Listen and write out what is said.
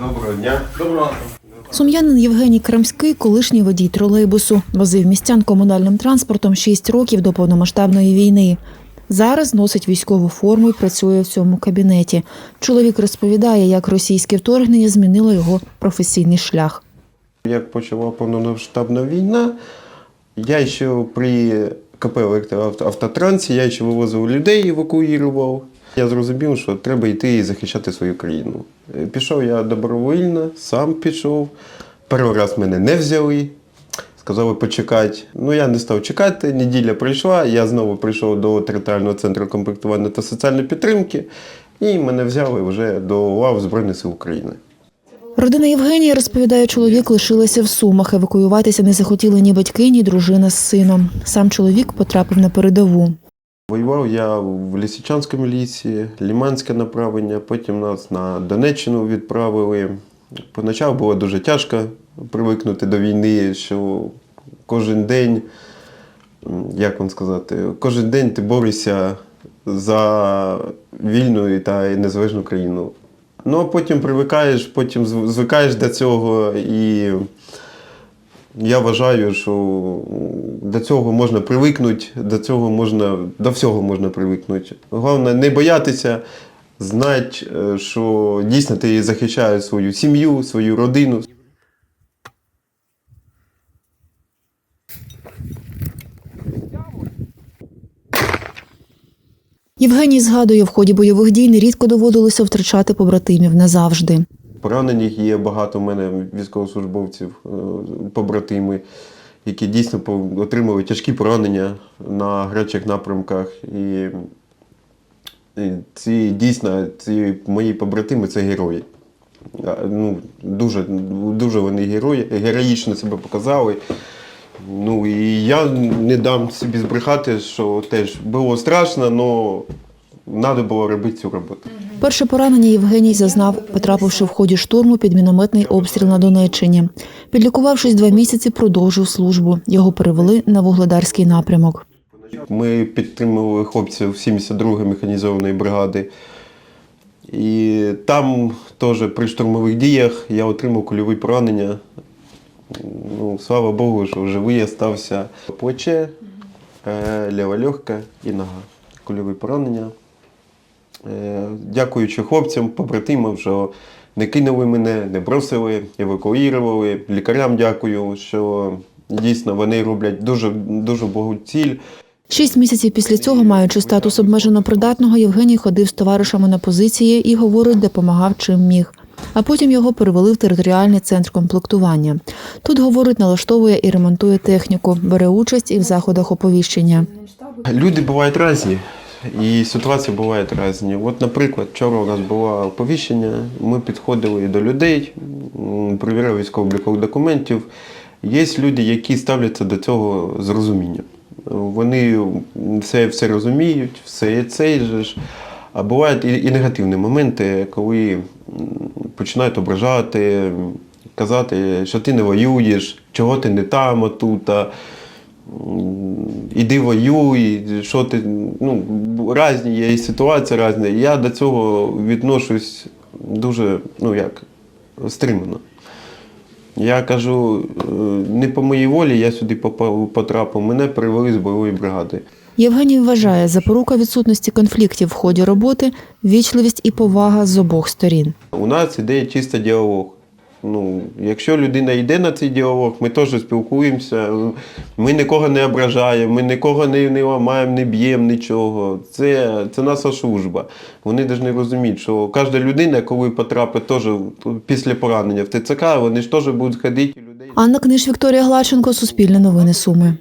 Доброго дня. Доброго Сум'янин Євгеній Крамський, колишній водій тролейбусу, возив містян комунальним транспортом 6 років до повномасштабної війни. Зараз носить військову форму і працює в цьому кабінеті. Чоловік розповідає, як російське вторгнення змінило його професійний шлях. Як почала повномасштабна війна, я ще при КП «Електроавтотрансі», я ще вивозив людей, евакуював. Я зрозумів, що треба йти і захищати свою країну. Е, Пішов я добровільно, сам пішов. Перший раз мене не взяли. Сказали почекати. Ну я не став чекати. Неділя прийшла. Я знову прийшов до територіального центру комплектування та соціальної підтримки, і мене взяли вже до лав Збройних сил України. Родина Євгенія, розповідає, чоловік лишилася в Сумах. Евакуюватися не захотіли ні батьки, ні дружина з сином. Сам чоловік потрапив на передову. Воював я в Лисичанському лісі, Ліманське направлення, потім нас на Донеччину відправили. Поначалу було дуже тяжко привикнути до війни, що кожен день, як вам сказати, кожен день ти борешся за вільну та незалежну країну. Ну а потім привикаєш, потім звикаєш до цього і. Я вважаю, що до цього можна привикнути, до цього можна, до всього можна привикнути. Головне не боятися, знати, е, що дійсно ти захищаєш свою сім'ю, свою родину. Євгеній згадує, в ході бойових дій нерідко доводилося втрачати побратимів назавжди. Поранених є багато в мене військовослужбовців, е, побратими, які дійсно отримали тяжкі поранення на гарячих напрямках. І, ці дійсно, ці мої побратими це герої. Ну, дуже, дуже вони герої, героїчно себе показали. Ну і я не дам собі збрехати, що теж було страшно, але треба було робити цю роботу. Перше поранення Євгеній зазнав, потрапивши в ході штурму під мінометний обстріл на Донеччині. Підлікувавшись два місяці, продовжив службу. Його перевели на вугледарський напрямок. Ми підтримували хлопців 72-ї механізованої бригади. І там теж при штурмових діях я отримав кульові поранення. Ну, слава Богу, що живий я стався. Плече, е, ліва легка і нога. Кульові поранення. Е, Дякуючи хлопцям, побратимам, що не кинули мене, не бросили, евакуювали. Лікарям дякую, що дійсно вони роблять дуже, дуже благу ціль. Шість місяців після цього, маючи статус обмежено придатного, Євгеній ходив з товаришами на позиції і, говорить, допомагав чим міг. А потім його перевели в територіальний центр комплектування. Тут, говорить, налаштовує і ремонтує техніку, бере участь і в заходах оповіщення. Люди бувають різні, і ситуації бувають різні. От, наприклад, вчора у нас було оповіщення, ми підходили до людей, перевіряли військово-облікових документів. Є люди, які ставляться до цього з розумінням. Вони все, все розуміють, все цей же ж. А бувають і, і негативні моменти, коли починають ображати, казати, що ти не воюєш, чого ти не там, отута. Іди воюй, що ти. Ну, різні є і ситуації різні. Я до цього відношусь дуже, ну як, стримано. Я кажу, е, не по моїй волі я сюди потрапив, мене перевели з бойової бригади. Євгеній вважає, запорука відсутності конфліктів в ході роботи вічливість і повага з обох сторін. У нас іде чисто діалог. Ну, якщо людина йде на цей діалог, ми теж спілкуємося, ми нікого не ображаємо, ми нікого не, не ламаємо, не б'ємо, нічого. Це, це наша служба. Вони повинні розуміти, що кожна людина, коли потрапить теж після поранення в ТЦК, вони ж теж будуть ходити. Анна Книж, Вікторія Глаченко, Суспільне новини Суми.